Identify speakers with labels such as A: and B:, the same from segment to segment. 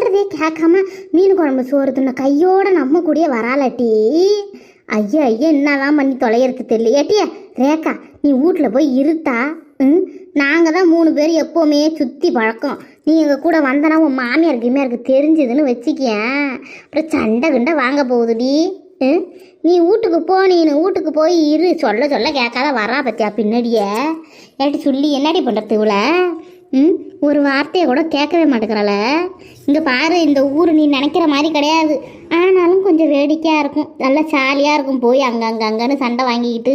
A: சொல்கிறதே கேட்காம மீன் குழம்பு சோறு தின்ன கையோட நம்ம கூடயே வராலட்டி ஐயா ஐயா என்னதான் பண்ணி தொலைகிறது தெரியல ஏட்டிய ரேக்கா நீ வீட்டில் போய் இருத்தா ம்? நாங்கள் தான் மூணு பேர் எப்போவுமே சுற்றி பழக்கம். நீ எங்கள் கூட வந்தனா உன் மாமியார் கிமியாருக்கு தெரிஞ்சுதுன்னு வச்சுக்கியேன் அப்புறம் சண்டை கிண்டை வாங்க போகுதுடி. ம்? நீ வீட்டுக்கு போ நீனு வீட்டுக்கு போய் இரு. சொல்ல சொல்ல கேட்காத வரா பத்தியா பின்னாடியே. ஏட்டி சொல்லி என்னடி பண்ணுறது இவ்வளோ ம்? ஒரு வார்த்தையை கூட கேட்கவே மாட்டேங்கிறாள. இங்கே பாரு இந்த ஊர் நீ நினைக்கிற மாதிரி கிடையாது. ஆனாலும் கொஞ்சம் வேடிக்கையாக இருக்கும். நல்லா ஜாலியாக இருக்கும். போய் அங்கே அங்கே அங்கன்னு சண்டை வாங்கிக்கிட்டு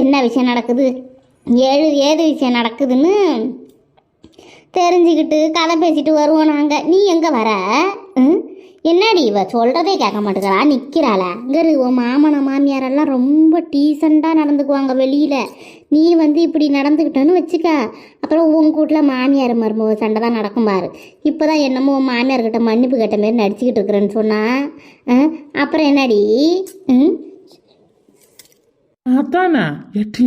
A: என்ன விஷயம் நடக்குது? ஏழு ஏது விஷயம் நடக்குதுன்னு தெரிஞ்சுக்கிட்டு கதை பேசிட்டு வருவோம் நாங்கள் நீ எங்கே வர? ம்? என்னடி இவ சொல்கிறதே கேட்க மாட்டேங்கிறா? நிற்கிறாளா இங்கே உன் மாமன மாமியாரெல்லாம் ரொம்ப டீசெண்டாக நடந்துக்குவாங்க வெளியில். நீ வந்து இப்படி நடந்துக்கிட்டோன்னு வச்சுக்க. அப்புறம் உன் கூட்டில் மாமியார் மருமக சண்டை தான் நடக்கும் பாரு. இப்போ தான் என்னமோ உன் மாமியார்கிட்ட மன்னிப்பு கேட்ட மாரி நடிச்சுக்கிட்டு இருக்கிறேன்னு சொன்னா. ஆ, அப்புறம் என்னடி? ம்?
B: அதானா? எட்டி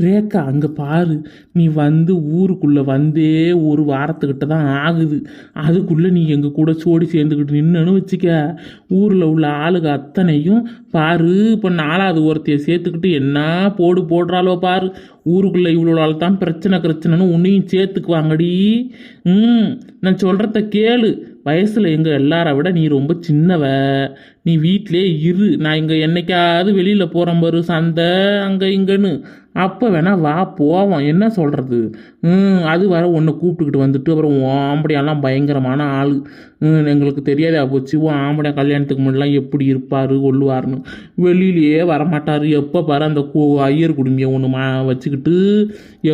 B: ரேக்கா அங்கே பாரு. நீ வந்து ஊருக்குள்ளே வந்தே ஒரு வாரத்துக்கிட்ட தான் ஆகுது. அதுக்குள்ளே நீ எங்கள் கூட சோடி சேர்ந்துக்கிட்டு நின்னுன்னு வச்சுக்க. ஊரில் உள்ள ஆளுக அத்தனையும் பாரு. இப்போ நாலாவது ஒருத்தையை சேர்த்துக்கிட்டு என்ன போடு போடுறாளோ பாரு. ஊருக்குள்ளே இவ்வளோ தான் பிரச்சனை பிரச்சனைன்னு உன்னையும் சேர்த்துக்குவாங்கடி. ம் நான் சொல்கிறத கேளு. வயசில் எங்கள் எல்லாரை விட நீ ரொம்ப சின்னவ. நீ வீட்டிலே இரு. நான் இங்கே என்னைக்காவது வெளியில் போகிறேன் பாரு சந்தை. அங்கே இங்கேன்னு. அப்போ வேணால் வா போவோம். என்ன சொல்கிறது அது வர ஒன்று கூப்பிட்டுக்கிட்டு வந்துட்டு அப்புறம் ஆம்படியெல்லாம் பயங்கரமான ஆள். எங்களுக்கு தெரியாதா போச்சு ஓ ஆம்படியா கல்யாணத்துக்கு முன்னெல்லாம் எப்படி இருப்பார் கொள்ளுவார்னு வெளியிலேயே வரமாட்டார். எப்போ பாரு அந்த கு ஐயர் குடும்பியை ஒன்று மா வச்சுக்கிட்டு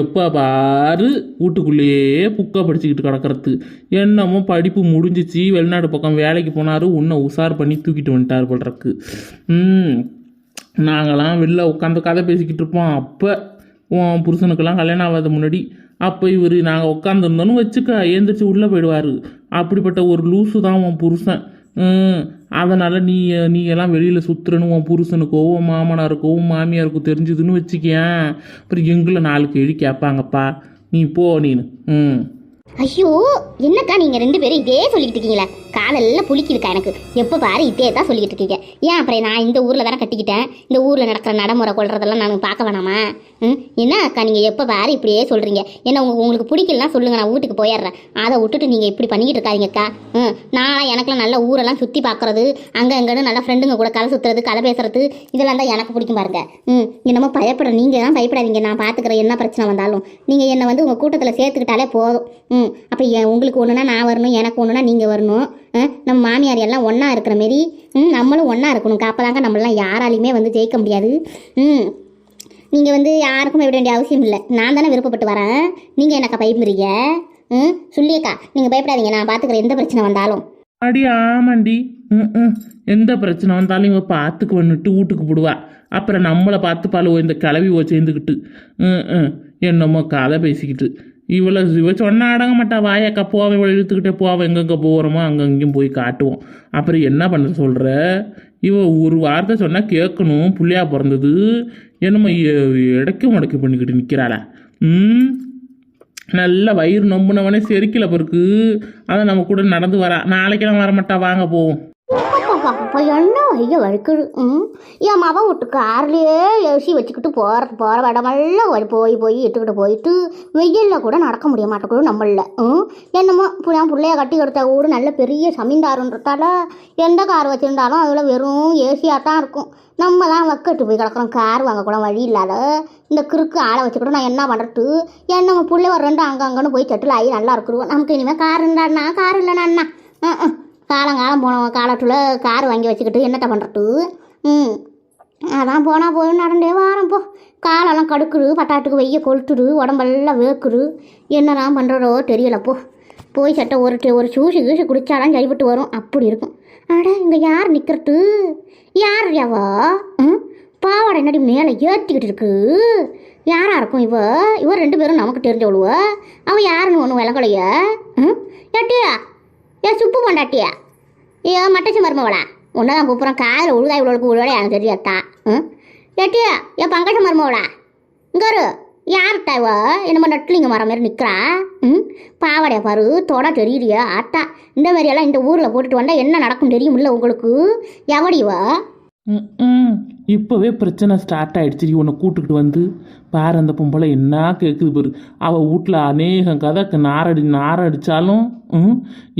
B: எப்போ பாரு வீட்டுக்குள்ளேயே புக்கை படிச்சுக்கிட்டு கிடக்கிறது. என்னமோ படிப்பு முடிஞ்சிச்சு. வெளிநாடு பக்கம் வேலைக்கு போனார். உன்னை உசார் பண்ணி தூக்கிட்டு வந்துட்டார் போல்றக்கு ம் நாங்களாம் வெளில உட்காந்து கதை பேசிக்கிட்டு இருப்போம். அப்போ உன் புருஷனுக்கெல்லாம் கல்யாணம் ஆகாத முன்னாடி அப்போ இவர் நாங்கள் உட்காந்துருந்தோன்னு வச்சுக்க ஏந்திரிச்சு உள்ளே போயிடுவார். அப்படிப்பட்ட ஒரு லூசு தான் உன் புருஷன். ம், அதனால் நீ நீ எல்லாம் வெளியில் சுற்றுறன்னு உன் புருஷனுக்கோ உன் மாமனாருக்கோ உன் மாமியாருக்கோ தெரிஞ்சுதுன்னு வச்சுக்கேன் அப்புறம் எங்களை நாலு கேள்வி கேட்பாங்கப்பா. நீ போ நீனு. ம்
A: ஐயோ என்னக்கா நீங்கள் ரெண்டு பேரும் இதே சொல்லிக்கிட்டு இருக்கீங்களே? காலெல்லாம் புளிக்குதுக்கா எனக்கு. எப்போ பாரு இதே தான் சொல்லிக்கிட்டு இருக்கீங்க. ஏன் அப்புறம் நான் இந்த ஊரில் தானே கட்டிக்கிட்டேன்? இந்த ஊரில் நடக்கிற நடைமுறை கொள்றதெல்லாம் நான் பார்க்க வேணாமா? ம்? என்ன அக்கா நீங்கள் எப்போ பாரு இப்படியே சொல்கிறீங்க என்ன உங்க உங்களுக்கு பிடிக்கலனா சொல்லுங்கள் நான் வீட்டுக்கு போயிடுறேன். அதை விட்டுட்டு நீங்கள் இப்படி பண்ணிக்கிட்டு இருக்காதிங்கக்கா ம் நான் எனக்குலாம் நல்ல ஊரெல்லாம் சுற்றி பார்க்குறது அங்கே அங்கன்னு நல்லா ஃப்ரெண்டுங்க கூட கதை சுற்றுறது கதை பேசுறது இதெல்லாம் தான் எனக்கு பிடிக்கும் பாருங்க. ம் என்னமோ பயப்பட நீங்கள் தான் பயப்படாதீங்க. நான் பார்த்துக்கிறேன் என்ன பிரச்சனை வந்தாலும். நீங்கள் என்னை வந்து உங்கள் கூட்டத்தில் சேர்த்துக்கிட்டாலே போதும். ம் அப்போ என் உங்களுக்கு ஒன்றுனா நான் வரணும் எனக்கு ஒன்றுனா நீங்கள் வரணும். நம்ம மாமியார் எல்லாம் ஒன்றா இருக்கிற மாரி. ம் நம்மளும் ஒன்றா இருக்கணும் அப்போதாங்க நம்மளாம் யாராலையுமே வந்து ஜெயிக்க முடியாது. ம். நீங்கள் வந்து யாருக்கும் விட வேண்டிய அவசியம் இல்லை. நான் தானே விருப்பப்பட்டு வரேன். நீங்கள் எனக்கா பயப்படுறீங்க ம் சொல்லியக்கா. நீங்கள் பயப்படாதீங்க. நான் பார்த்துக்கிறேன் எந்த பிரச்சனை வந்தாலும்.
B: அடி ஆமாண்டி. ம் ம். எந்த பிரச்சனை வந்தாலும் இவன் பார்த்துக்கு வந்துட்டு வீட்டுக்கு போடுவா. அப்புறம் நம்மளை பார்த்து பாலுவோ இந்த கிளவி ஓ சேர்ந்துக்கிட்டு. ம் ம். என்னமோ கதை பேசிக்கிட்டு. இவளை இவ சொன்னால் அடங்க மாட்டா வாயக்கா போவ இவ்வளோ இழுத்துக்கிட்டே போவ எங்கெங்கே போகிறோமோ அங்கங்கேயும் போய் காட்டுவோம். அப்புறம் என்ன பண்ண சொல்கிற இவ ஒரு வார்த்தை சொன்னால் கேட்கணும் புள்ளையா பிறந்தது. என்னமோ எ- முடக்கி முடக்கு பண்ணிக்கிட்டு நிற்கிறாளா ம்? நல்ல வயிறு நொம்புனவனே செரிக்கல பிறகு. அதை நம்ம கூட நடந்து வரா. நாளைக்கெல்லாம் வரமாட்டா வாங்க போவோம்.
A: அப்போ என்ன ஐயா வறுக்குது ம்? என் மகன் விட்டு கார்லேயே ஏசி வச்சுக்கிட்டு போகிற போகிற இடமெல்லாம் ஒரு போய் போய் இட்டுக்கிட்டு போயிட்டு வெயிலில் கூட நடக்க முடிய மாட்டேங்குது நம்மள. ம்? என்னமோ நான் பிள்ளைய கட்டி கொடுத்த கூட நல்ல பெரிய சமீந்தாருன்றதால எந்த கார் வச்சுருந்தாலும் அதில் வெறும் ஏசியாக தான் இருக்கும். நம்ம தான் வக்கட்டு போய் கிடக்குறோம். கார் வாங்கக்கூட வழி இல்லாத இந்த கிறுக்கு ஆளை வச்சுக்கூட நான் என்ன பண்ணுறது என் நம்ம பிள்ளை ஒரு ரெண்டு அங்கங்கன்னு போய் செட்டில் ஆகி நல்லா இருக்குருவோம் நமக்கு இனிமேல் கார் இருந்தாண்ணா கார் இல்லைண்ணா அண்ணா ஆ காலங்காலம் போனோம் காலத்தில் கார் வாங்கி வச்சுக்கிட்டு என்னட்ட பண்ணுறது ம். அதான் போனால் போய் நடந்தே வாரம் போ. காலெல்லாம் கடுக்குது பட்டாட்டுக்கு வெய்ய கொளுத்துடு உடம்பெல்லாம் வேக்குது. என்னதான் பண்ணுறதோ தெரியலப்போ போய் சட்டை ஒரு ஒரு சூசி கீசி குடிச்சாலாம் சரிபட்டு வரும். அப்படி இருக்கும். ஆடா இங்கே யார் நிற்கிறது யார் யாவா ம்? பாவாடை என்னடி மேலே ஏற்றிக்கிட்டு இருக்கு? யாராக இருக்கும் இவ? இவ ரெண்டு பேரும் நமக்கு தெரிஞ்சவளுவ? அவன் யாருன்னு ஒன்று விளங்கலையா? ம்? ஏட்டியா? ஏ சுப்பு கொண்டாட்டியா ஏ மட்டச்சு மருமவளா? உன்னதான் கூப்பிட்றோம். காதில் உழுதா இவ்வளோக்கு உழுவடா எனக்கு தெரியாதா ம்? ஏட்டியா ஏ பங்கஜ மருமவளா? இங்காரு யார்கிட்ட இவ? என்னமோ நட்லிங்க மரம் மாதிரி நிற்கிறா ம்? பாவாடைய பாரு தொட தெரியுறியா ஆத்தா இந்த மாதிரியெல்லாம் இந்த ஊரில் போட்டுட்டு வந்தால் என்ன நடக்கும் தெரியுமில்ல உங்களுக்கு? எவடி
B: ம் இப்போவே பிரச்சனை ஸ்டார்ட் ஆயிடுச்சு. உன்னை கூட்டுக்கிட்டு வந்து பாரு அந்த பொம்பளை என்ன கேட்குது பாரு. அவள் வீட்டில் அநேகம் கதை நாரடி நாரடிச்சாலும் ம்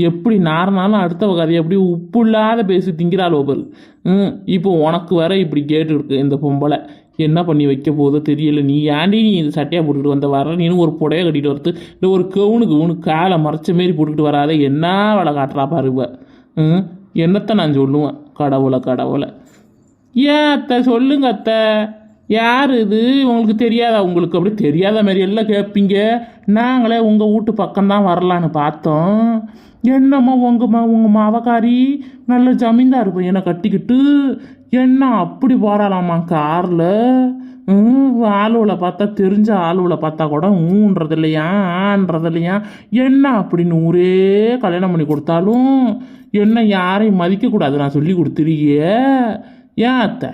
B: எப்படி நாரினாலும் அடுத்தவ கதையை எப்படி உப்பு இல்லாத பேசி திங்கிறாளோ பாரு. ம் இப்போ உனக்கு வர இப்படி கேட்டுருக்கு இந்த பொம்பளை. என்ன பண்ணி வைக்க போதோ தெரியல. நீ ஏன்டி நீ இந்த சட்டையாக போட்டுக்கிட்டு வந்த? வர நீனு ஒரு புடைய கட்டிட்டு வரது. இல்லை ஒரு கவுனுக்கு கவுனு காலை மறைச்ச மாரி போட்டுக்கிட்டு வராத. என்ன வேலை காட்டுறா பாருவ ம் என்னத்தை நான் சொல்லுவேன்? கடவுளை கடவுளை. ஏன் அத்தை? சொல்லுங்க அத்தை. யார் இது? உங்களுக்கு தெரியாதா? உங்களுக்கு அப்படி தெரியாத மாதிரி எல்லாம் கேட்பீங்க நாங்களே உங்கள் வீட்டு பக்கம்தான் வரலான்னு பார்த்தோம். என்னம்மா உங்கள் மா உங்கள் மாவக்காரி? நல்ல ஜமீன்தார் பையனை கட்டிக்கிட்டு என்ன அப்படி போகிறாளாம்மா காரில்? ஆளுவில் பார்த்தா தெரிஞ்ச ஆளுவில் பார்த்தா கூட ஊன்றது இல்லையா ஆன்றது இல்லையா என்ன அப்படின்னு ஊரே கல்யாணம் பண்ணி கொடுத்தாலும் என்ன யாரையும் மதிக்கக்கூடாது நான் சொல்லி கொடுத்துருக்கியே. ஏன் அத்தை?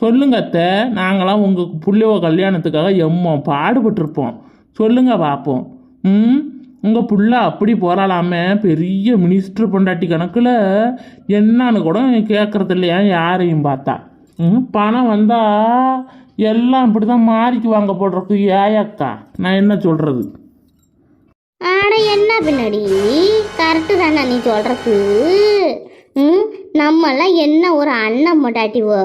B: சொல்லுங்க அத்தை நாங்களாம் உங்கள் பிள்ளைவோ கல்யாணத்துக்காக எம்மோ பாடுபட்டிருப்போம். சொல்லுங்க பார்ப்போம் ம்? உங்கள் புள்ள அப்படி போராளாமே பெரிய மினிஸ்டர் பொண்டாட்டி கணக்கில். என்னன்னு கூட கேட்கறது இல்லையா யாரையும் பார்த்தா? ம்? பணம் வந்தால் எல்லாம் இப்படி தான் மாறிக்குவாங்க போடுறதுக்கு ஏயாக்கா நான் என்ன சொல்கிறது
A: ஆனால் என்ன பின்னாடி? கரெக்டு தானே நீ சொல்கிறது நம்மெல்லாம் என்ன ஒரு அண்ணன் மொட்டாட்டிவோ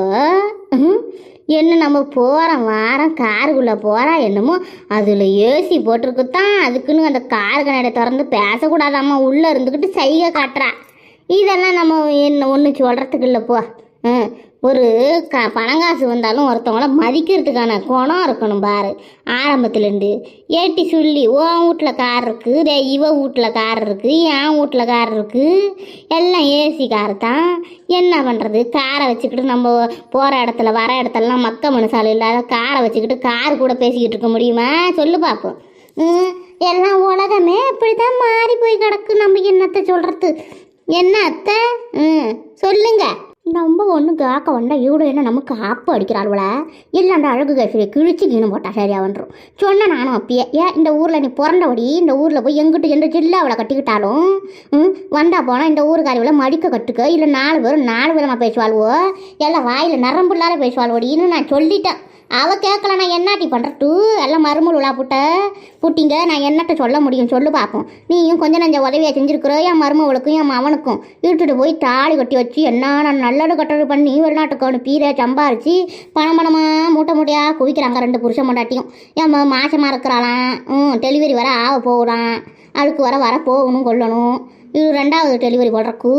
A: என்ன நம்ம போகிறோம் வாரம் காருக்குள்ளே போகிறா என்னமோ? அதில் ஏசி போட்டிருக்குத்தான். அதுக்குன்னு அந்த கார் கண்ணாடி திறந்து பேசக்கூடாதாம்மா. உள்ளே இருந்துக்கிட்டு சைகை காட்டுறா. இதெல்லாம் நம்ம என்ன ஒன்று சொல்கிறதுக்கு இல்லை போ. ம் ஒரு க பணங்காசு வந்தாலும் ஒருத்தவங்கள மதிக்கிறதுக்கான குணம் இருக்கணும் பாரு. ஆரம்பத்துலேருந்து ஏட்டி சொல்லி ஓ வீட்டில் கார் இருக்குது டே இவ வீட்டில் கார் இருக்குது என் வீட்டில் கார் இருக்குது எல்லாம் ஏசி கார் தான். என்ன பண்ணுறது காரை வச்சுக்கிட்டு நம்ம போகிற இடத்துல வர இடத்துலலாம் மக்க மனுஷால் இல்லாத காரை வச்சுக்கிட்டு கார் கூட பேசிக்கிட்டு இருக்க முடியுமா? சொல்லு பார்ப்போம் எல்லாம் உலகமே இப்படி தான் மாறி போய் கிடக்கு. நம்ம என்னத்தை சொல்கிறது என்ன அத்தை? ம் சொல்லுங்கள் நம்ம ஒன்று கேட்க வந்தா இவ்வளோ என்ன நமக்கு ஆப்பு அடிக்கிறாள்வல இல்லை அழகு கேசரி கிழிச்சு கீணும் போட்டா சரியாக வந்துடும் சொன்னேன் நானும் அப்பயே ஏன் இந்த ஊரில் நீ பிறந்தபடி இந்த ஊரில் போய் எங்கிட்டு எந்த ஜில்ல அவளை கட்டிக்கிட்டாலும் ம் வந்தால் போனால் இந்த ஊருக்காரிவளை மடிக்க கட்டுக்க இல்லை நாலு பேரும் நாலு விதமாக பேசுவாள்வோ? எல்லாம் வாயில் நரம்பு இல்லாத பேசுவாள்வோடின்னு நான் சொல்லிட்டேன். அவ கேட்கல நான் என்னாட்டி பண்ணுறட்டு எல்லாம் மருமல் உலா புட்ட. புட்டிங்க நான் என்னட்ட சொல்ல முடியும்? சொல்லு பார்ப்போம் நீயும் கொஞ்சம் நஞ்ச உதவியாக செஞ்சுருக்குற என் மருமவளுக்கும் என் மவனுக்கும். இருட்டுட்டு போய் தாலி கட்டி வச்சு என்ன நான் நல்லது கட்டது பண்ணி வெளிநாட்டுக்கு அனுப்பி சம்பாரிச்சு பணம் பணமாக மூட்டை மூட்டையாக குவிக்கிறாங்க ரெண்டு புருஷன் மண்டாட்டியும் என் மாசமாக இருக்கிறாளாம். ம் டெலிவரி வர ஆக போகலாம் அழுக்கு வர வர போகணும் கொள்ளணும் இது ரெண்டாவது டெலிவரி போடுறக்கு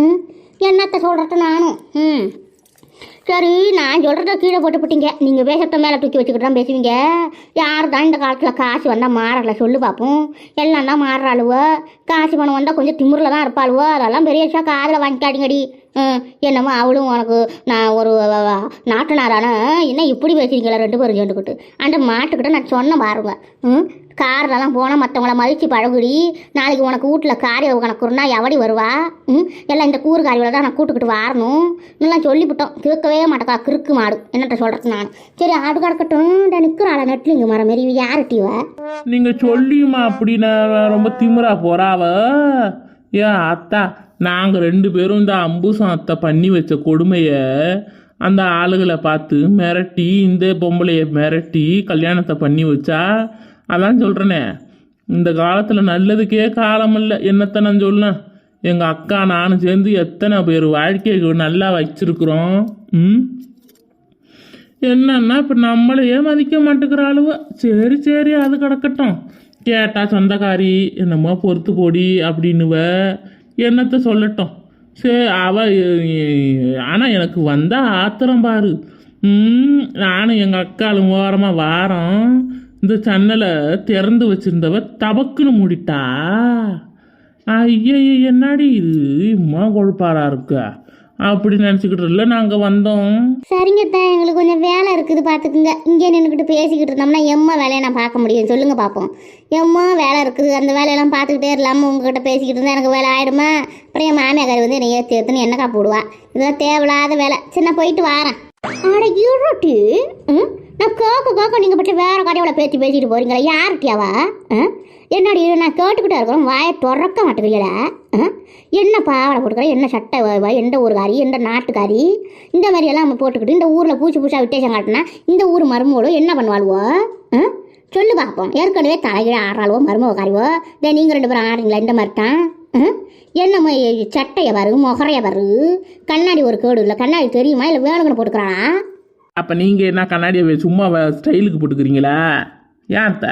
A: ம் என்னத்த சொல்கிறட்டு நானும். ம். சரி நான் சொல்கிறத கீழே போட்டு போட்டீங்க நீங்கள் பேசுகிறத மேலே தூக்கி வச்சுக்கிட்டு தான் பேசுவீங்க. யார் தான் இந்த காலத்தில் காசு வந்தால் மாறல சொல்லு பார்ப்போம் எல்லாம் தான் மாறுறாளுவோ. காசு பணம் வந்தால் கொஞ்சம் திமுறில் தான் இருப்பாளுவோ. அதெல்லாம் பெரிய விஷயம். காதில் வாங்கிக்காடிங்கடி என்னமோ அவளும் உனக்கு நான் ஒரு நாட்டுனாரான என்ன இப்படி பேசுறீங்களா ரெண்டு பேரும் சேர்ந்துக்கிட்டு அந்த மாட்டுக்கிட்ட நான் சொன்ன பாருங்க. ம் கார்லலாம் போனால் மற்றவங்கள மதித்து பழகுடி. நாளைக்கு உனக்கு வீட்டில் காரிய கணக்குன்னா எவடி வருவா. ம் எல்லாம் இந்த கூறு காரியில் தான் நான் கூட்டுக்கிட்டு வரணும். எல்லாம் சொல்லிவிட்டோம். கேட்கவே மாட்டேக்கா கிறுக்கு மாடு. என்னட்ட சொல்கிறது நான். சரி ஆடு கிடக்கட்டும். இந்த நிற்கிறாள நெட்லிங்க மரம் மாரி யார்ட்டிவ
B: நீங்கள் சொல்லியுமா அப்படின்னா ரொம்ப திமுறா போறாவ ஏன் அத்தா நாங்கள் ரெண்டு பேரும் இந்த அம்பு அத்தை பண்ணி வச்ச கொடுமையை அந்த ஆளுகளை பார்த்து மிரட்டி இந்த பொம்பளையை மிரட்டி கல்யாணத்தை பண்ணி வச்சா? அதான் சொல்கிறேனே இந்த காலத்தில் நல்லதுக்கே காலம் இல்லை. என்னத்தை நான் சொல்லேன் எங்கள் அக்கா நானும் சேர்ந்து எத்தனை பேர் வாழ்க்கையை நல்லா வச்சிருக்கிறோம் ம்? என்னன்னா இப்போ நம்மளையே மதிக்க மாட்டேங்கிறாளுவ சரி சரி அது கிடக்கட்டும். கேட்டால் சொந்தக்காரி என்னமோ பொறுத்து போடி அப்படின்னுவ. என்னத்தை சொல்லட்டும். சரி அவ ஆனால் எனக்கு வந்தால் ஆத்திரம் பாரு. நானும் எங்கள் அக்காலும் ஓரமாக வாரம் இந்த சன்னலை திறந்து வச்சிருந்தவ தபக்குன்னு மூடிட்டா. ஐய என்னாடி இது? இம்மா கொழுப்பாரா இருக்கா? அப்படி நினச்சிக்கிட்டு இல்லை நாங்கள் வந்தோம்.
A: சரிங்க தான் எங்களுக்கு கொஞ்சம் வேலை இருக்குது பார்த்துக்குங்க இங்கே நின்றுக்கிட்டு பேசிக்கிட்டு இருந்தோம்னா எம்மா வேலையை நான் பார்க்க முடியும். சொல்லுங்க பார்ப்போம் எம்மா வேலை இருக்குது. அந்த வேலையெல்லாம் பார்த்துக்கிட்டே இல்லாமல் உங்ககிட்ட பேசிக்கிட்டு இருந்தால் எனக்கு வேலை ஆகிடுமா அப்புறம் என் மாமியாக்காரி வந்து என்னை ஏற்றி ஏற்றுன்னு என்னக்கா போடுவா? இதெல்லாம் தேவையில்லாத வேலை. சின்ன போயிட்டு வாரேன். அட இருட்டி ம்? நான் கேட்க கேட்க நீங்கள் பற்றி வேறு கடையோட பேசி பேசிட்டு போகிறீங்களா யார்கிட்டயாவா என்னடி நான் கேட்டுக்கிட்டே இருக்கிறோம் வாயை திறக்க மாட்டேங்கிறீங்களா என்ன பாவாடை போட்டுக்கிற என்ன சட்டை எந்த ஊருக்காரி எந்த நாட்டுக்காரி? இந்த மாதிரியெல்லாம் நம்ம போட்டுக்கிட்டு இந்த ஊரில் பூச்சி பூச்சா விட்டேஷம் காட்டினா இந்த ஊர் மருமகளும் என்ன பண்ணுவாளுவோ? ஆ? சொல்லு பார்ப்போம் ஏற்கனவே தலைகீழ ஆடுறாளுவோ மருமகாரிவோ இதே நீங்கள் ரெண்டு பேரும் ஆடுறீங்களா இந்த மாதிரி தான்? ஆ? சட்டையை பாரு முகரையை பாரு? கண்ணாடி ஒரு கேடு இல்லை கண்ணாடி தெரியுமா? இல்லை வேணுங்கன்னு போட்டுக்கிறானா
B: அப்போ நீங்கள் என்ன கண்ணாடியை சும்மா ஸ்டைலுக்கு போட்டுக்கிறீங்களா? ஏன் அத்தை?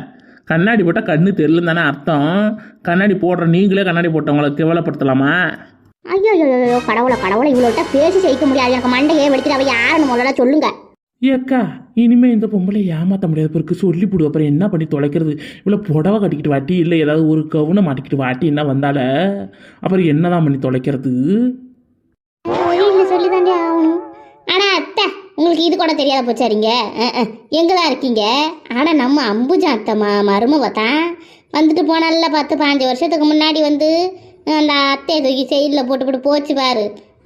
B: கண்ணாடி போட்டால் கண்ணு தெரியலன்னு தானே அர்த்தம். கண்ணாடி போடுற நீங்களே கண்ணாடி போட்டவங்களை கேவலப்படுத்தலாமா?
A: ஐயோ ஐயோ கடவுளை கடவுளை இவ்வளோட்ட பேசி ஜெயிக்க முடியாது. எனக்கு மண்டையே வெடிச்சிட்டு அவ யாருன்னு முதல்ல சொல்லுங்க.
B: ஏக்கா இனிமே இந்த பொம்பளை ஏமாற்ற முடியாது. பிறகு சொல்லி போடு. அப்புறம் என்ன பண்ணி தொலைக்கிறது? இவ்வளோ புடவை கட்டிக்கிட்டு வாட்டி இல்லை ஏதாவது ஒரு கவுனை மாட்டிக்கிட்டு வாட்டி என்ன வந்தால? அப்புறம் என்னதான் பண்ணி தொலைக்கிறது?
A: சொல்லி தாண்டி ஆகணும். உங்களுக்கு இது கூட தெரியாத போச்சாரிங்க. எங்கே தான் இருக்கீங்க? ஆனால் நம்ம அம்புஜா அத்தை மருமவ தான். வந்துட்டு போனால பத்து பாஞ்சு வருஷத்துக்கு முன்னாடி வந்து அந்த அத்தையை தூக்கி செயலில் போட்டுக்கிட்டு போச்சு பாரு.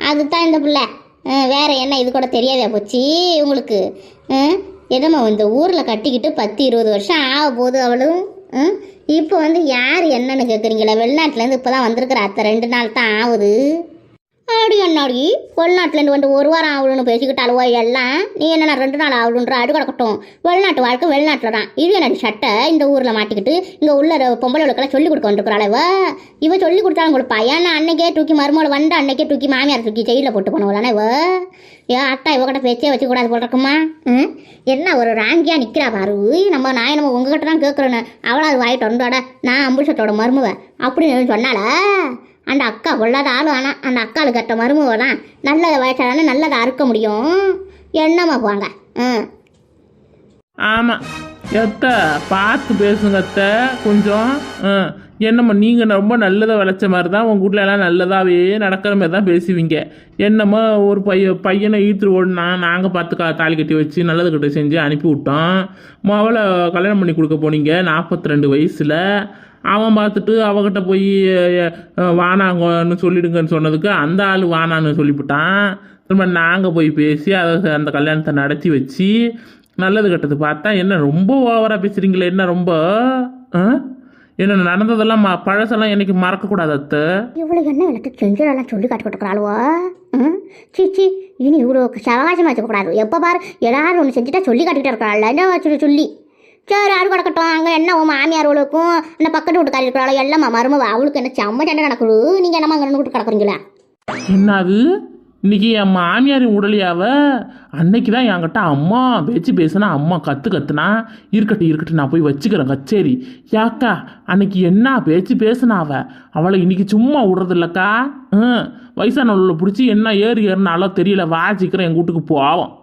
A: அதுதான் இந்த பிள்ளை. வேறு வேற என்ன இது கூட தெரியாதே போச்சு உங்களுக்கு அஹ், என்னம்மா இந்த ஊரில் கட்டிக்கிட்டு பத்து இருபது வருஷம் ஆக போகுது அவளும்? இப்போ வந்து யார் என்னன்னு கேட்குறீங்களா வெளிநாட்டிலேருந்து இப்போ தான் வந்திருக்கிற அத்தை ரெண்டு நாள் தான் ஆகுது. என்னடி அண்ணாடி வெளிநாட்டிலேருந்து வந்து ஒரு வாரம் ஆகணும்னு பேசிக்கிட்டாலுவோ எல்லாம்? நீ என்ன ரெண்டு நாள் ஆகணுன்ற அடு கிடக்கட்டும். வெளிநாட்டு வாழ்க்கை வெளிநாட்டில் தான். இது என்னடி சட்டை? இந்த ஊரில் மாட்டிக்கிட்டு இங்கே உள்ள பொம்பளைகளுக்கெல்லாம் சொல்லி கொடுக்க வந்துருக்குறாள் இவ சொல்லி கொடுத்தாலும் கொடுப்பா. ஏன்னா அன்னைக்கே தூக்கி மருமகள் வந்து அன்னைக்கே தூக்கி மாமியார் தூக்கி ஜெயிலில் போட்டு போனவளானே இவ. ஏன் அத்தா இவ கிட்ட பேச்சே வச்சுக்கூடாது போல் இருக்குமா? ம்? என்ன ஒரு ராங்கியாக நிற்கிறா பாரு. நம்ம நான் நம்ம உங்ககிட்ட தான் கேட்குறேன்னு அவளாவது வாயிட்டு வந்தோட நான் அம்புஷத்தோட மருமவ. அப்படின்னு சொன்னால அந்த அக்கா கொள்ளாத ஆளும் ஆனால் அந்த அக்காளுக்கு கட்ட மருமக தான். நல்லதை வயசாதானே நல்லதை அறுக்க முடியும். என்னம்மா போங்க? ம்
B: ஆமாம் எத்த பார்த்து பேசுங்க அத்தை. கொஞ்சம் ஆ. என்னம்மா நீங்கள் ரொம்ப நல்லதை விளைச்ச மாதிரி தான் உங்கள் வீட்ல எல்லாம் நல்லதாகவே நடக்கிற மாதிரி தான் பேசுவீங்க. என்னம்மா ஒரு பைய பையனை ஈத்துரு ஓடினா நாங்கள் பார்த்து கா தாலி கட்டி வச்சு நல்லது கட்டி செஞ்சு அனுப்பி விட்டோம் மவளை கல்யாணம் பண்ணி கொடுக்க போனீங்க நாற்பத்தி ரெண்டு வயசில். அவன் பார்த்துட்டு அவகிட்ட போய் வானாங்கன்னு சொல்லிடுங்கன்னு சொன்னதுக்கு அந்த ஆள் வானான்னு சொல்லிவிட்டான் திரும்ப நாங்கள் போய் பேசி அதை அந்த கல்யாணத்தை நடத்தி வச்சு நல்லது கெட்டது பார்த்தா என்ன ரொம்ப ஓவராக பேசுகிறீங்களே என்ன ரொம்ப ஆ? என்ன நடந்ததெல்லாம் ம- பழசெல்லாம் என்னைக்கு மறக்கக்கூடாது அத்தை?
A: இவ்வளோ என்ன எனக்கு செஞ்சதெல்லாம் சொல்லி காட்டுக்கிட்டுக்கிறாளுவோ ம் சீ சீ இனி இவ்வளோ சவகாசமாக வச்சுக்கூடாது எப்போ பாரு ஏதாவது ஒன்று செஞ்சுட்டா சொல்லி காட்டிக்கிட்டே இருக்கிறாள் என்ன சொல்லி சொல்லி? சரி அது கிடக்கட்டும். அங்கே என்ன உன் மாமியார்களுக்கும் இந்த பக்கத்து வீட்டுக்காரி இருக்கிறாளோ எல்லாம் மருமவ. அவளுக்கு என்ன செம்ம சண்டை நடக்குது. நீங்கள் என்னம்மா அங்கே விட்டு கிடக்குறீங்களா?
B: என்னது? இன்னைக்கு என் மாமியாரின் உடலியாவ? அன்னைக்கு தான் என்கிட்ட அம்மா பேச்சு பேசுனா அம்மா கற்று கத்துனா இருக்கட்டும் இருக்கட்டும் நான் போய் வச்சுக்கிறேன் கச்சேரி. யாக்கா அன்னைக்கு என்ன பேச்சு பேசுனா அவ அவளை இன்னைக்கு சும்மா விடுறதில்லக்கா? ம் வயசானவளை பிடிச்சி என்ன ஏறு ஏறுனாலும் தெரியல வாச்சிக்கிறேன் என் வீட்டுக்கு போவோம்.